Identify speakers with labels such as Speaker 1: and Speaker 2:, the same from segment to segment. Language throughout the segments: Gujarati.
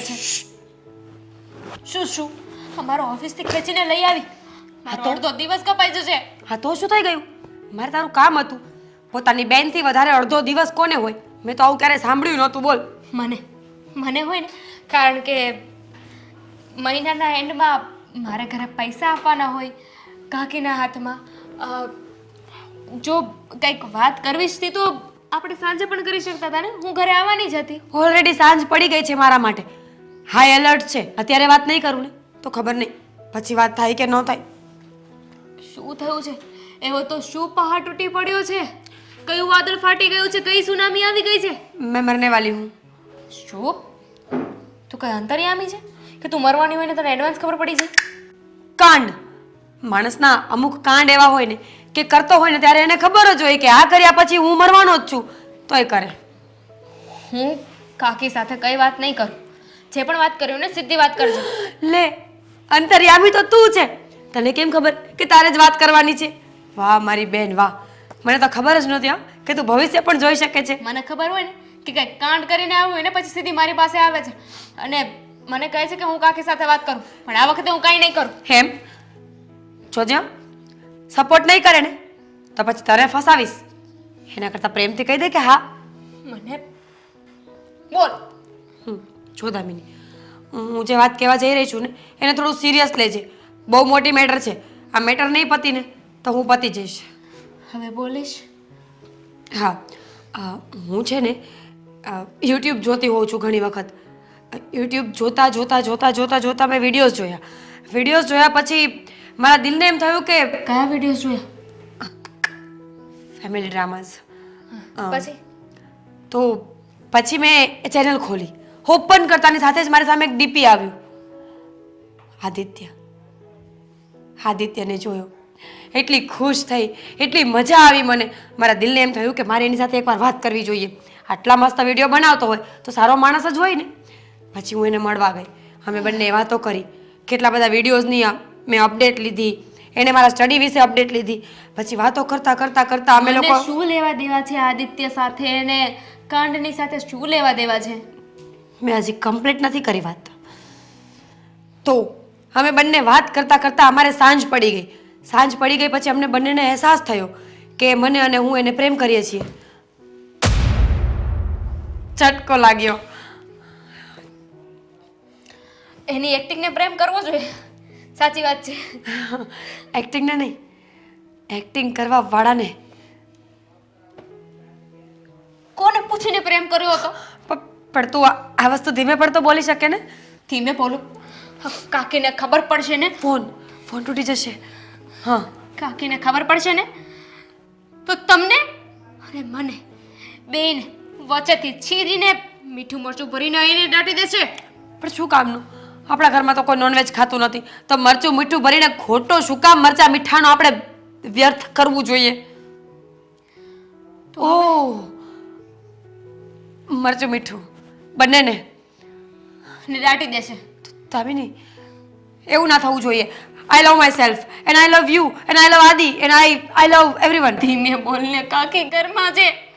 Speaker 1: કરે છે. શું શું? અમારો ઓફિસથી ખેંચીને લઈ આવી. મારો
Speaker 2: તો?
Speaker 1: અડધો દિવસ કપાઈ જશે.
Speaker 2: હા તો શું થઈ ગયું? મારે તારું કામ હતું. પોતાની બેનથી વધારે અડધો દિવસ કોને હોય? મેં તો આવું ક્યારેય સાંભળ્યું નહોતું બોલ.
Speaker 1: મને મને હોય ને કારણ કે મહિનાના એન્ડમાં મારે ઘરે પૈસા આપવાના હોય કાકીના હાથમાં. જો કંઈક વાત કરવી હતી તો આપણે સાંજે પણ કરી શકતા હતા ને? હું ઘરે આવવાની જ હતી.
Speaker 2: ઓલરેડી સાંજ પડી ગઈ છે મારા માટે. હાઈ એલર્ટ છે. અત્યારે વાત નહીં કરું ને? તો ખબર નહીં. પછી વાત થાય કે ન થાય?
Speaker 1: શું થયું છે? એવો તો શું પહાડ તૂટી પડ્યો છે? કયું વાદળ ફાટી ગયું છે? કઈ સુનામી આવી ગઈ છે?
Speaker 2: મેં મરને વાલી હું.
Speaker 1: શું? તું કઈ અંતર્યામી છે? કે તું મરવાની હોય ને તને એડવાન્સ ખબર પડી છે
Speaker 2: કાંડ. માણસના અમુક કાંડ એવા હોય ને કે કરતો હોય ને ત્યારે એને ખબર જ હોય કે આ કર્યા પછી હું મરવાનો જ છું. તોય કરે.
Speaker 1: હું કાકી સાથે કઈ વાત નહીં કરું. જે પણ વાત કર્યું ને સીધી વાત કરજો.
Speaker 2: લે અંતર્યામી તો તું છે. તને કેમ ખબર કે તારે જ વાત કરવાની છે? વાહ મારી બેન વાહ. મને તો ખબર જ નહોતી હા કે તું ભવિષ્ય પણ જોઈ શકે છે.
Speaker 1: મને ખબર હોય ને કે કંઈક કાંડ કરીને આવ્યું હોય ને પછી સીધી મારી પાસે આવે છે. અને મને કહે છે કે હું કાકી સાથે વાત કરું પણ આ વખતે હું કાંઈ નહીં કરું.
Speaker 2: હેમ? જોજે સપોર્ટ નહીં કરે ને તો પછી તારે ફસાવીશ. એના કરતાં પ્રેમથી કહી દે કે હા.
Speaker 1: મને બોલ.
Speaker 2: જો દામિની હું જે વાત કહેવા જઈ રહી છું ને એને થોડું સિરિયસ લેજે. બહુ મોટી મેટર છે. આ મેટર નહીં પતી ને તો હું પતી જઈશ.
Speaker 1: હવે બોલીશ?
Speaker 2: હા. હું છે ને યુટ્યુબ જોતી હોઉં છું ઘણી વખત. યુટ્યુબ જોતા જોતા જોતા જોતા જોતા મેં વિડીયોઝ જોયા. વિડીયોઝ જોયા પછી મારા દિલને એમ થયું કે
Speaker 1: કયા વિડીયોઝ જોયા?
Speaker 2: ફેમિલી ડ્રામાઝ
Speaker 1: પછી?
Speaker 2: તો પછી મેં ચેનલ ખોલી. ઓપન કરતાની સાથે જ મારી સામે એક ડીપી આવ્યું. આદિત્ય. આદિત્યને જોયો. એટલી ખુશ થઈ એટલી મજા આવી મને. મારા દિલને એમ થયું કે મારે એની સાથે એકવાર વાત કરવી જોઈએ. આટલા મસ્ત વીડિયો બનાવતો હોય તો સારો માણસ જ હોય ને. પછી હું એને મળવા ગઈ. અમે બંને વાતો કરી. કેટલા બધા વિડીયોઝની મેં અપડેટ લીધી. એને મારા સ્ટડી વિશે અપડેટ લીધી. પછી વાતો કરતા કરતા કરતા અમે લોકો
Speaker 1: શું લેવા દેવા છે આદિત્ય સાથે? એને કાંડની સાથે શું લેવા દેવા છે?
Speaker 2: મેં હજી કમ્પ્લીટ નથી કરી વાત. તો અમે બંને વાત કરતા કરતા અમારે સાંજ પડી ગઈ. સાંજ પડી ગઈ પછી અમને બંનેને અહેસાસ થયો કે મને અને હું એને પ્રેમ કરીએ છીએ. ચટકો લાગ્યો.
Speaker 1: એની એક્ટિંગને પ્રેમ કરવો જોઈએ. સાચી વાત છે.
Speaker 2: એક્ટિંગને નહીં એક્ટિંગ કરવા વાળાને
Speaker 1: કોને પૂછીને પ્રેમ કર્યો હતો?
Speaker 2: પણ તું આ વસ્તુ ધીમે પડતો બોલી શકે ને?
Speaker 1: ધીમે બોલું? કાકીને ખબર પડશે ને?
Speaker 2: ફોન ફોન તૂટી જશે. હા.
Speaker 1: કાકીને ખબર પડશે ને? તો તમને? અને મને. બેન વચ્ચેથી છીરીને મીઠું મરચું ભરીને એને દાટી દેશે.
Speaker 2: પણ શું કામનું? આપણા ઘરમાં તો કોઈ નોનવેજ ખાતું નથી. તો મરચું મીઠું ભરીને ખોટો શું કામ મરચા મીઠાનો આપણે વ્યર્થ કરવું જોઈએ? ઓ મરચું મીઠું. બંનેને.
Speaker 1: ને દાટી દેશે
Speaker 2: તામિની એવું ના થવું જોઈએ. I love myself and I love you and I love Adi and I I love everyone
Speaker 1: ધીમે બોલને કાકી ઘરમાં છે.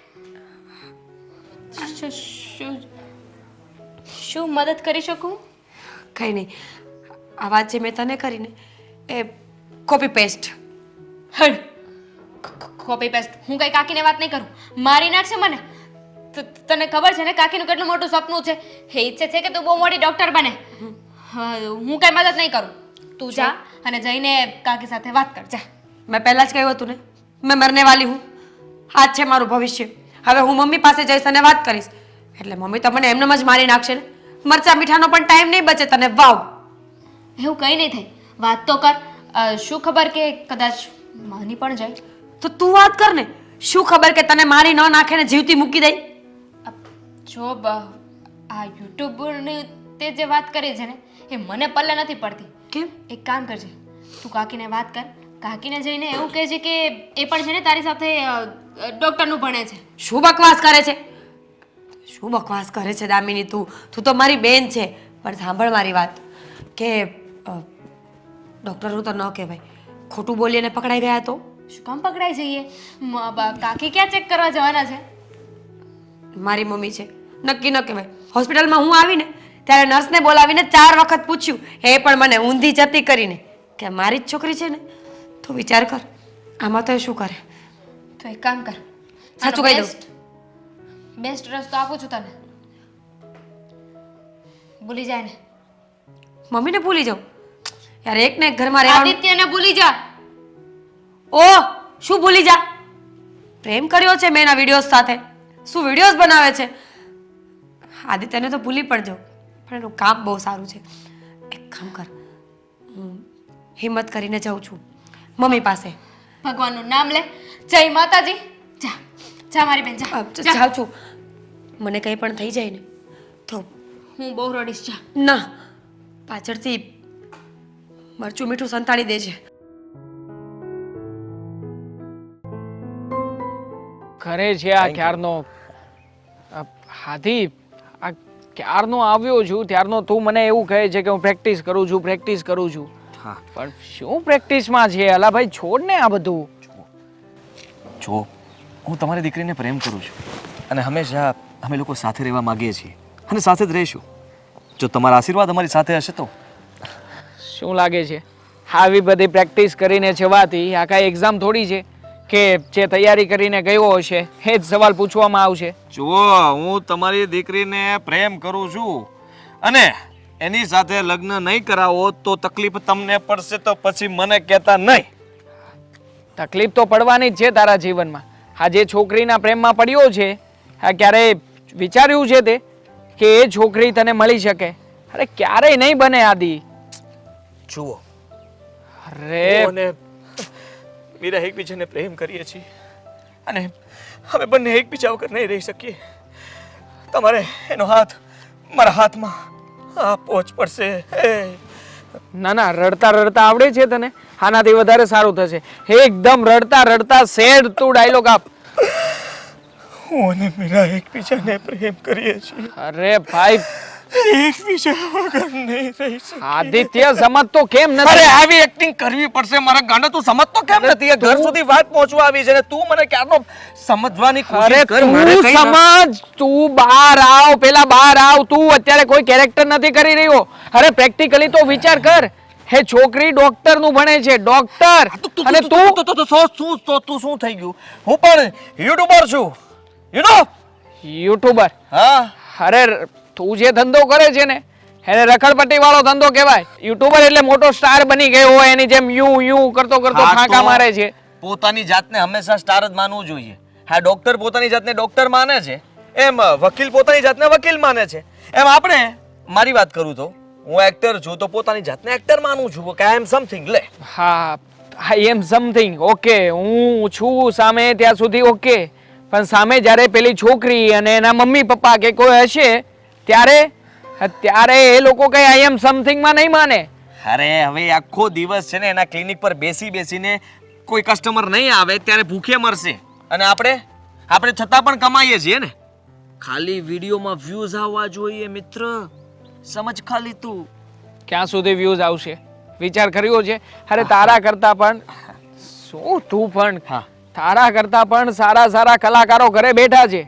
Speaker 1: શું- શું મદદ કરી શકું?
Speaker 2: કંઈ નહીં. આ વાત જે મેં તને કરીને એ કોપી પેસ્ટ
Speaker 1: હડ. કોપી પેસ્ટ હું કઈ કાકીને વાત નહીં કરું. મારી નાખશે મને. તને ખબર છે ને કાકીનું કેટલું મોટું સપનું છે? એ ઈચ્છે છે કે તું બહુ મોટી ડોક્ટર બને. હા, હું કઈ મદદ નહીં કરું. તું જા અને જઈને કાકી સાથે વાત કર જા.
Speaker 2: મેં પહેલાં જ કહ્યું હતું ને મેં મરને વાલી હું. આ છે મારું ભવિષ્ય. હવે હું મમ્મી પાસે જઈશ અને વાત કરીશ. એટલે મમ્મી તો મને એમનેમ જ મારી નાખશે ને. મરચા મીઠાનો પણ ટાઈમ નહીં બચે તને વાવ.
Speaker 1: એવું કંઈ નહીં થાય. વાત તો કર. શું ખબર કે કદાચ માની પણ જાય?
Speaker 2: તો તું વાત કર ને. શું ખબર કે તને મારી ન નાખે ને જીવતી મૂકી દઈ
Speaker 1: જો બ- આ યુટ્યુબની તે જે વાત કરી છે ને એ મને પલ્લે નથી પડતી.
Speaker 2: કેમ?
Speaker 1: એક કામ કરજે તું કાકીને વાત કર. કાકીને જઈને એવું કહેજે કે એ પણ છે ને તારી સાથે ડૉક્ટરનું ભણે છે.
Speaker 2: શું બકવાસ કરે છે? શું બકવાસ કરે છે દામિની તું? તું તો મારી બેન છે. પણ સાંભળ મારી વાત. કે ડૉક્ટરનું તો ન કહેવાય. ખોટું બોલીને પકડાઈ ગયા તો?
Speaker 1: શું કામ પકડાઈ જઈએ? કાકી ક્યાં ચેક કરવા જવાના છે?
Speaker 2: મારી મમ્મી છે. નક્કી ન કહેવાય. હોસ્પિટલમાં હું આવીને ત્યારે નર્સને બોલાવીને ચાર વખત પૂછ્યું એ પણ મને ઊંધી જતી કરીને. કે મારી જ છોકરી છે ને? તો વિચાર કર આમાં તો એ શું કરે?
Speaker 1: તો એક કામ કર.
Speaker 2: સાચું કહી દઉં.
Speaker 1: બેસ્ટ રસ્તો આપું છું તને. ભૂલી જાય ને.
Speaker 2: મમ્મીને ભૂલી જાઉં? યાર એક ને એક ઘરમાં રહેવાનું
Speaker 1: આદિત્યને ભૂલી જા.
Speaker 2: ઓ શું ભૂલી જા? પ્રેમ કર્યો છે મેં એના વિડીયોઝ સાથે. શું વિડીયોઝ બનાવે છે? આદિત્યને તો ભૂલી પણ જાઉં પણ એનું કામ બહુ સારું છે. એક કામ કર. હું હિંમત કરીને જાઉં છું. મમ્મી પાસે.
Speaker 1: ભગવાનનું નામ લે. જય માતાજી. જા. જા મારી બેન જા.
Speaker 2: જાઉં છું. મને કંઈ પણ થઈ જાય ને તો
Speaker 1: હું બહુ રડીશ જા.
Speaker 2: ના. પાછળથી મરચું મીઠું સંતાડી દેજે.
Speaker 3: ઘરે છે આ ક્યારનો? હાથી ક્યારનો આવ્યો છું ત્યારનો તું મને એવું કહે છે કે હું પ્રેક્ટિસ કરું છું પ્રેક્ટિસ કરું છું.
Speaker 4: હા.
Speaker 3: પણ શું પ્રેક્ટિસમાં છે? અલા ભાઈ છોડ ને આ બધું.
Speaker 4: જો હું તમારી દીકરીને પ્રેમ કરું છું અને હંમેશા અમે લોકો સાથે રહેવા માંગીએ છીએ અને સાથે જ રહીશું. જો તમારા આશીર્વાદ અમારી સાથે હશે તો?
Speaker 3: શું લાગે છે? આવી બધી પ્રેક્ટિસ કરીને જવાથી આ કાંઈ એક્ઝામ થોડી છે. કે જે તૈયારી કરીને ગયો હશે એ જ સવાલ પૂછવામાં આવશે.
Speaker 4: જુઓ હું તમારી દીકરીને પ્રેમ કરું છું. અને એની સાથે લગ્ન નહીં કરાવો તો તકલીફ તમને પડશે તો પછી મને કહેતા નહીં.
Speaker 3: તકલીફ તો પડવાની જ છે તારા જીવનમાં. આ જે છોકરીના પ્રેમમાં પડ્યો છે આ ક્યારેય વિચાર્યું છે તે? કે એ છોકરી તને મળી શકે? અરે ક્યારેય નહીં બને આદિ.
Speaker 4: જુઓ.
Speaker 3: અરે
Speaker 4: મીરા એકબીજાને પ્રેમ કરીએ છીએ અને અમે બંને એકબીજા વગર નહીં રહી શકીએ. તમારે એનો હાથ મારા હાથમાં આપવો જ પડશે.
Speaker 3: ના ના રડતા રડતા આવડે છે તને. આનાથી વધારે સારું થશે. એકદમ રડતા રડતા સેડ તું ડાયલોગ આપ.
Speaker 4: હું અને મીરા એકબીજાને પ્રેમ કરીએ છીએ.
Speaker 3: અરે ભાઈ આદિત્ય સમજતો કેમ
Speaker 4: અરે
Speaker 3: નથી
Speaker 4: આવી એક્ટિંગ કરવી પડશે મારા ગાંડા. તું સમજતો કેમ નથી? ઘર સુધી વાત પહોંચવા આવી છે ને તું મને ક્યારનો સમજવાની
Speaker 3: અરે
Speaker 4: કોશિશ કર મારે
Speaker 3: તું સમજ તું બહાર આવ પેલા બહાર આવ. તું અત્યારે કોઈ કેરેક્ટર નથી કરી રહ્યો. અરે પ્રેક્ટિકલી તો વિચાર કર. હે છોકરી ડોક્ટરનું ભણે છે ડોક્ટર
Speaker 4: તું- તું-
Speaker 3: અને
Speaker 4: તું-
Speaker 3: તો
Speaker 4: તો તું- તું- શું- શું- તું શું થઈ ગયું? હું પણ યુટ્યુબર છું. યુ નો
Speaker 3: યુટ્યુબર
Speaker 4: હા.
Speaker 3: અરે તું જે ધંધો કરે છે ને એને રખડપટ્ટી વાળો ધંધો કહેવાય. યુટ્યુબર એટલે મોટો સ્ટાર બની ગયો હોય એની જેમ યુ યુ કરતો કરતો
Speaker 4: હા,
Speaker 3: ફાંકા
Speaker 4: તો
Speaker 3: મારે છે.
Speaker 4: પોતાની જાતને હંમેશા સ્ટાર જ માનવું જોઈએ. હા ડોક્ટર પોતાની જાતને ડોક્ટર માને છે એમ વકીલ પોતાની જાતને વકીલ માને છે. એમ આપણે મારી વાત કરું તો હું એક્ટર છું તો પોતાની જાતને એક્ટર માનું છું કે આઈ એમ સમથિંગ લે.
Speaker 3: હા આઈ એમ સમથિંગ ઓકે હું છું સામે ત્યાં સુધી ઓકે પણ સામે જ્યારે પેલી છોકરી અને એના મમ્મી પપ્પા કે કોઈ હશે ત્યારે? ત્યારે એ લોકો કઈ આઈ એમ સમથિંગમાં નહીં માને.
Speaker 4: અરે હવે આખો દિવસ છે ને એના ક્લિનિક પર બેસી બેસીને કોઈ કસ્ટમર નહીં આવે ત્યારે ભૂખે મરશે. અને આપણે? આપણે છતાં પણ કમાઈએ છીએ ને. ખાલી વિડીયોમાં વ્યૂઝ આવવા જોઈએ મિત્ર. સમજ ખાલી તું.
Speaker 3: ક્યાં સુધી વ્યૂઝ આવશે? વિચાર કર્યો છે? અરે તારા કરતા પણ શું તું પણ? તારા કરતા પણ સારા સારા કલાકારો ઘરે બેઠા છે.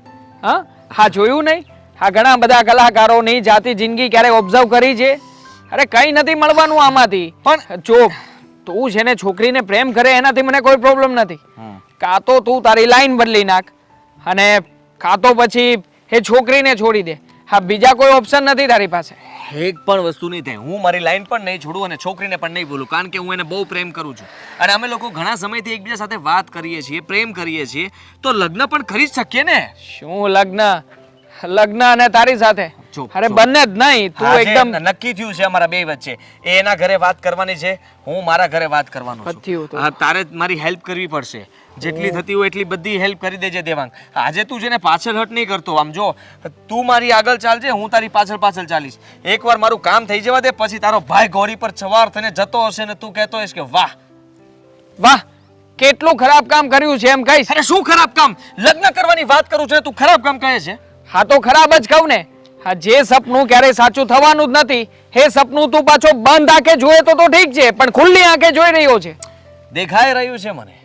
Speaker 3: હા? હા જોયું નહીં? આ ઘણા બધા કલાકારોની જાતિ જિંદગી ક્યારે ઓબ્ઝર્વ કરી છે? અરે કંઈ નથી મળવાનું આમાંથી. પણ જો તું છે ને છોકરીને પ્રેમ કરે એનાથી મને કોઈ પ્રોબ્લેમ નથી. કાં તો તું તારી લાઈન બદલી નાખ અને કાં તો પછી એ છોકરીને છોડી દે. હા બીજા કોઈ ઓપ્શન નથી તારી પાસે?
Speaker 4: એક પણ વસ્તુ નહીં થાય. હું મારી લાઈન પણ નહીં છોડું અને છોકરીને પણ નહીં બોલું. કારણ કે હું એને બહુ પ્રેમ કરું છું. અને અમે લોકો ઘણા સમયથી એકબીજા સાથે વાત કરીએ છીએ પ્રેમ કરીએ છીએ. તો લગ્ન પણ કરી જ શકીએ ને?
Speaker 3: શું લગ્ન? લગ્ન અને તારી સાથે. અરે બંને જ નહીં તું એકદમ
Speaker 4: નક્કી થયું છે અમારા બે વચ્ચે. એ એના ઘરે વાત કરવાની છે હું મારા ઘરે વાત કરવાનો છું. તારે મારી હેલ્પ કરવી પડશે. જેટલી થતી હોય એટલી બધી હેલ્પ કરી દેજે દેવાંગ. આજે તું જેને પાછળ હટ નહીં કરતો આમ જો તું મારી આગળ ચાલજે હું તારી પાછળ પાછળ ચાલીશ. એકવાર મારું કામ થઈ જવા દે પછી તારો ભાઈ ઘોડી પર સવાર થઈને જતો હશે ને તું કહેતો હશે કે વાહ.
Speaker 3: વાહ કેટલું ખરાબ કામ કર્યું છે એમ કહીશ.
Speaker 4: અરે શું ખરાબ કામ? લગ્ન કરવાની વાત કરું છું તું ખરાબ કામ કહે છે?
Speaker 3: હા તો ખરાબ જ કહું ને. હા જે સપનું ક્યારેય સાચું થવાનું જ નથી એ સપનું તું પાછો બંધ આંખે જોયે તો તો ઠીક છે પણ ખુલ્લી આંખે જોઈ રહ્યો છે.
Speaker 4: દેખાઈ રહ્યું છે મને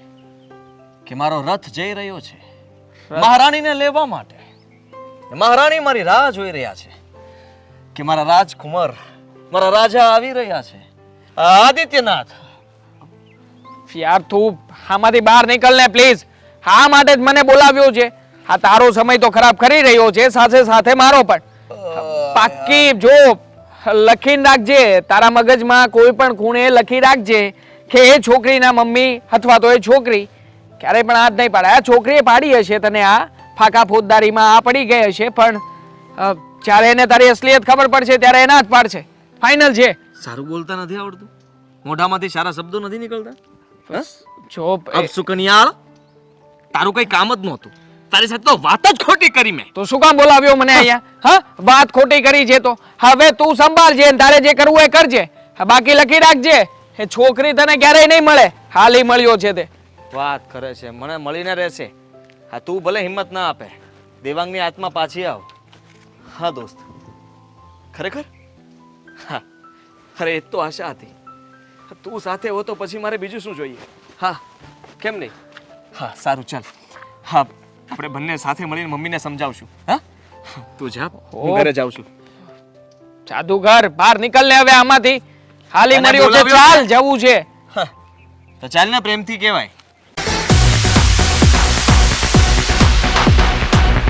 Speaker 4: કે મારો રથ જઈ રહ્યો છે. મહારાણીને લેવા માટે. મહારાણી મારી રાહ જોઈ રહ્યા છે કે મારા રાજકુમાર મારા રાજા આવી રહ્યા છે. આદિત્યનાથ.
Speaker 3: યાર તું આમાંથી બહાર નીકળ ને પ્લીઝ હા માટે જ મને બોલાવ્યો છે. આ તારો સમય તો ખરાબ કરી રહ્યો છે સાથે સાથે મારો પણ. પાક્કી જો લખીને રાખજે તારા મગજમાં કોઈ પણ ખૂણે લખી રાખજે કે એ છોકરીના મમ્મી અથવા તો એ છોકરી ક્યારેય પણ હાથ નહીં પાડે. આ છોકરીએ પાડી હશે તને આ ફાકા ફોજદારીમાં આ પડી ગઈ હશે પણ જ્યારે એને તારી અસલિયત ખબર પડશે ત્યારે એના જ પાડશે. ફાઇનલ છે.
Speaker 4: સારું બોલતા નથી આવડતું? મોઢામાંથી સારા શબ્દો નથી નીકળતા? બસ
Speaker 3: જો
Speaker 4: અબ સુકન્યાળ? તારું કઈ કામ જ નહોતું. તારી સાથે તો વાત જ ખોટી કરી મેં.
Speaker 3: તો શું કામ બોલાવ્યો મને અહીંયા? હા? વાત ખોટી કરી છે તો. હવે તું સંભાળજે ને તારે જે કરવું એ કરજે. હા, બાકી લખી રાખજે. એ છોકરી તને ક્યારેય નહીં મળે. હાલ મળ્યો છે તે.
Speaker 4: વાત કરે છે. મને મળીને રહેશે. હા તું ભલે હિંમત ના આપે. દેવાંગની આત્મા પાછી આવ. હા દોસ્ત. ખરેખર? હા. અરે એ તો આશા હતી. તું સાથે હો તો પછી મારે બીજું શું જોઈએ? હા કેમ નહીં? હા સારું ચાલ. હા. આપણે બંને સાથે મળીને મમ્મીને સમજાવશું. હા? તું જા હું. ઘરે જાઉં છું.
Speaker 3: જાદુગર બહાર નીકળ લે હવે આમાંથી.
Speaker 4: ખાલી
Speaker 3: મર્યો છે ચાલ જવું છે.
Speaker 4: તો ચાલ ને પ્રેમથી કહેવાય.